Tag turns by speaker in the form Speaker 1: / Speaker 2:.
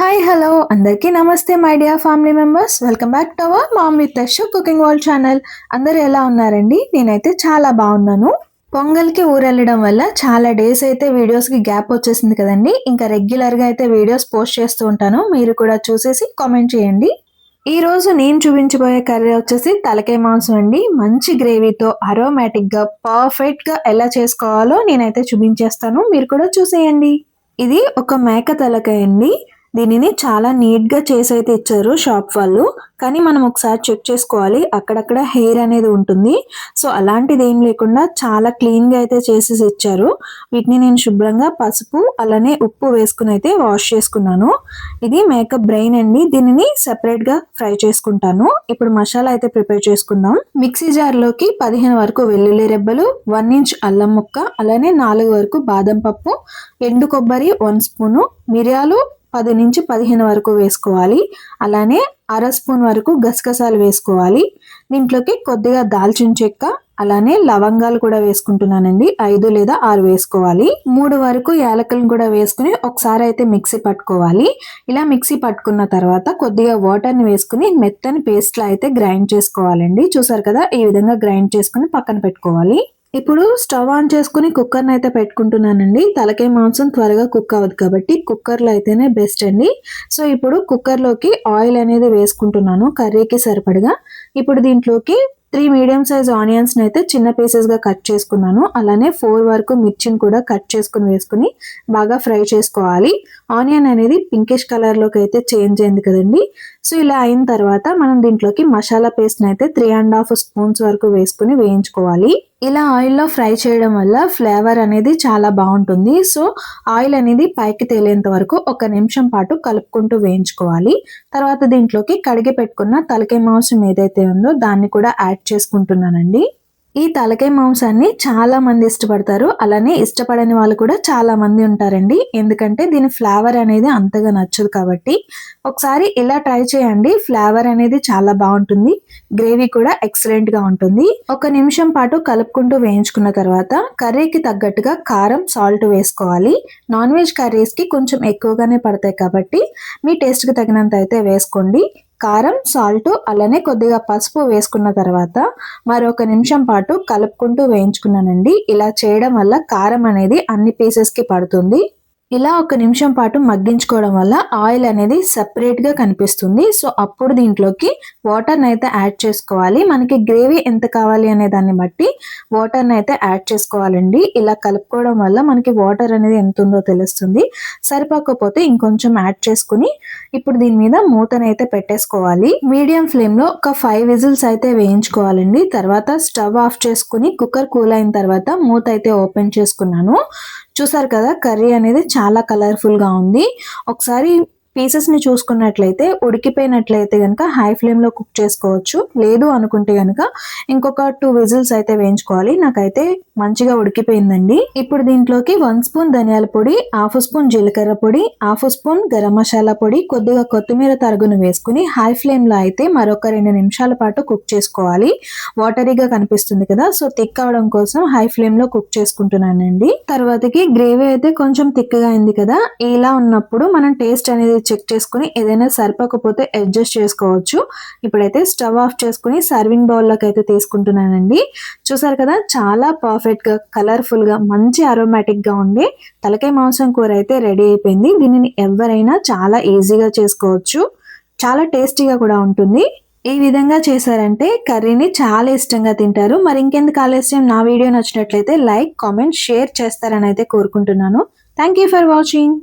Speaker 1: Hi hello అందరికీ నమస్తే my dear family members welcome back to our mom with show cooking world channel అందరూ ఎలా ఉన్నారండి? నేనైతే చాలా బాగున్నాను. పొంగల్కి ఊరెళ్ళడం వల్ల చాలా డేస్ అయితే వీడియోస్కి గ్యాప్ వచ్చేసింది కదండి. ఇంకా రెగ్యులర్గా అయితే వీడియోస్ పోస్ట్ చేస్తూ ఉంటాను. మీరు కూడా చూసేసి కామెంట్ చేయండి. ఈరోజు నేను చూపించబోయే కర్రీ వచ్చేసి తలకాయ మాంసం అండి. మంచి గ్రేవీతో అరోమాటిక్గా పర్ఫెక్ట్గా ఎలా చేసుకోవాలో నేనైతే చూపించేస్తాను. మీరు కూడా చూసేయండి. ఇది ఒక మేక తలకాయ అండి. దీనిని చాలా నీట్గా చేసి అయితే ఇచ్చారు షాప్ వాళ్ళు. కానీ మనం ఒకసారి చెక్ చేసుకోవాలి. అక్కడక్కడ హెయిర్ అనేది ఉంటుంది. సో అలాంటిది ఏం లేకుండా చాలా క్లీన్గా అయితే చేసేసి ఇచ్చారు. వీటిని నేను శుభ్రంగా పసుపు అలానే ఉప్పు వేసుకుని అయితే వాష్ చేసుకున్నాను. ఇది మేకప్ బ్రెయిన్ అండి. దీనిని సెపరేట్గా ఫ్రై చేసుకుంటాను. ఇప్పుడు మసాలా అయితే ప్రిపేర్ చేసుకుందాం. మిక్సీ జార్లోకి పదిహేను వరకు వెల్లుల్లి రెబ్బలు వన్ ఇంచ్ అల్లం ముక్క అలానే నాలుగు వరకు బాదం పప్పు ఎండు కొబ్బరి వన్ స్పూను మిరియాలు పది నుంచి పదిహేను వరకు వేసుకోవాలి. అలానే అర స్పూన్ వరకు గసగసాలు వేసుకోవాలి. దీంట్లోకి కొద్దిగా దాల్చిన చెక్క అలానే లవంగాలు కూడా వేసుకుంటున్నానండి. ఐదు లేదా ఆరు వేసుకోవాలి. మూడు వరకు యాలకులను కూడా వేసుకుని ఒకసారి అయితే మిక్సీ పట్టుకోవాలి. ఇలా మిక్సీ పట్టుకున్న తర్వాత కొద్దిగా వాటర్ని వేసుకుని మెత్తని పేస్ట్లో అయితే గ్రైండ్ చేసుకోవాలండి. చూసారు కదా ఈ విధంగా గ్రైండ్ చేసుకుని పక్కన పెట్టుకోవాలి. ఇప్పుడు స్టవ్ ఆన్ చేసుకుని కుక్కర్ని అయితే పెట్టుకుంటున్నానండి. తలకాయ మాంసం త్వరగా కుక్ అవ్వదు కాబట్టి కుక్కర్లో అయితేనే బెస్ట్ అండి. సో ఇప్పుడు కుక్కర్లోకి ఆయిల్ అనేది వేసుకుంటున్నాను కర్రీకి సరిపడగా. ఇప్పుడు దీంట్లోకి త్రీ మీడియం సైజ్ ఆనియన్స్ని అయితే చిన్న పీసెస్గా కట్ చేసుకున్నాను. అలానే ఫోర్ వరకు మిర్చిని కూడా కట్ చేసుకుని వేసుకుని బాగా ఫ్రై చేసుకోవాలి. ఆనియన్ అనేది పింకిష్ కలర్లోకి అయితే చేంజ్ అయింది కదండి. సో ఇలా అయిన తర్వాత మనం దీంట్లోకి మసాలా పేస్ట్ని అయితే త్రీ అండ్ హాఫ్ స్పూన్స్ వరకు వేసుకుని వేయించుకోవాలి. ఇలా ఆయిల్లో ఫ్రై చేయడం వల్ల ఫ్లేవర్ అనేది చాలా బాగుంటుంది. సో ఆయిల్ అనేది పైకి తేలేంత వరకు ఒక నిమిషం పాటు కలుపుకుంటూ వేయించుకోవాలి. తర్వాత దీంట్లోకి కడిగి పెట్టుకున్న తలకాయ మాంసం ఏదైతే ఉందో దాన్ని కూడా యాడ్ చేసుకుంటున్నానండి. ఈ తలకాయ మాంసాన్ని చాలా మంది ఇష్టపడతారు. అలానే ఇష్టపడని వాళ్ళు కూడా చాలా మంది ఉంటారండి. ఎందుకంటే దీని ఫ్లేవర్ అనేది అంతగా నచ్చదు కాబట్టి. ఒకసారి ఇలా ట్రై చేయండి. ఫ్లేవర్ అనేది చాలా బాగుంటుంది. గ్రేవీ కూడా ఎక్సలెంట్గా ఉంటుంది. ఒక నిమిషం పాటు కలుపుకుంటూ వేయించుకున్న తర్వాత కర్రీకి తగ్గట్టుగా కారం సాల్ట్ వేసుకోవాలి. నాన్ వెజ్ కర్రీస్కి కొంచెం ఎక్కువగానే పడతాయి కాబట్టి మీ టేస్ట్కి తగినంత అయితే వేసుకోండి. కారం సాల్ట్ అలానే కొద్దిగా పసుపు వేసుకున్న తర్వాత మరొక నిమిషం పాటు కలుపుకుంటూ వేయించుకున్నానండి. ఇలా చేయడం వల్ల కారం అనేది అన్ని పీసెస్కి పడుతుంది. ఇలా ఒక నిమిషం పాటు మగ్గించుకోవడం వల్ల ఆయిల్ అనేది సపరేట్గా కనిపిస్తుంది. సో అప్పుడు దీంట్లోకి వాటర్ని అయితే యాడ్ చేసుకోవాలి. మనకి గ్రేవీ ఎంత కావాలి అనే దాన్ని బట్టి వాటర్ని అయితే యాడ్ చేసుకోవాలండి. ఇలా కలుపుకోవడం వల్ల మనకి వాటర్ అనేది ఎంత ఉందో తెలుస్తుంది. సరిపోకపోతే ఇంకొంచెం యాడ్ చేసుకుని ఇప్పుడు దీని మీద మూతనైతే అయితే పెట్టేసుకోవాలి. మీడియం ఫ్లేమ్లో ఒక ఫైవ్ విజిల్స్ అయితే వేయించుకోవాలండి. తర్వాత స్టవ్ ఆఫ్ చేసుకుని కుక్కర్ కూల్ అయిన తర్వాత మూత అయితే ఓపెన్ చేసుకున్నాను. చూసారు కదా కర్రీ అనేది చాలా కలర్ఫుల్గా ఉంది. ఒకసారి పీసెస్ని చూసుకున్నట్లయితే ఉడికిపోయినట్లయితే కనుక హై ఫ్లేమ్లో కుక్ చేసుకోవచ్చు. లేదు అనుకుంటే కనుక ఇంకొక టూ విజిల్స్ అయితే వేయించుకోవాలి. నాకైతే మంచిగా ఉడికిపోయిందండి. ఇప్పుడు దీంట్లోకి వన్ స్పూన్ ధనియాల పొడి హాఫ్ స్పూన్ జీలకర్ర పొడి హాఫ్ స్పూన్ గరం మసాలా పొడి కొద్దిగా కొత్తిమీర తరుగును వేసుకుని హై ఫ్లేమ్లో అయితే మరొక రెండు నిమిషాల పాటు కుక్ చేసుకోవాలి. వాటరీగా కనిపిస్తుంది కదా సో థిక్ అవడం కోసం హై ఫ్లేమ్లో కుక్ చేసుకుంటున్నానండి. తర్వాతకి గ్రేవీ అయితే కొంచెం థిక్గా అయింది కదా ఇలా ఉన్నప్పుడు మనం టేస్ట్ అనేది చెక్ చేసుకుని ఏదైనా సరిపోకపోతే అడ్జస్ట్ చేసుకోవచ్చు. ఇప్పుడైతే స్టవ్ ఆఫ్ చేసుకుని సర్వింగ్ బౌల్లోకి అయితే తీసుకుంటున్నానండి. చూసారు కదా చాలా పర్ఫెక్ట్గా కలర్ఫుల్గా మంచి అరోమాటిక్గా ఉండే తలకాయ మాంసం కూర అయితే రెడీ అయిపోయింది. దీనిని ఎవరైనా చాలా ఈజీగా చేసుకోవచ్చు. చాలా టేస్టీగా కూడా ఉంటుంది. ఈ విధంగా చేశారంటే కర్రీని చాలా ఇష్టంగా తింటారు. మరి ఇంకెందుకు ఆలస్యం? నా వీడియో నచ్చినట్లయితే లైక్ కామెంట్ షేర్ చేస్తారని అయితే కోరుకుంటున్నాను. Thank you for watching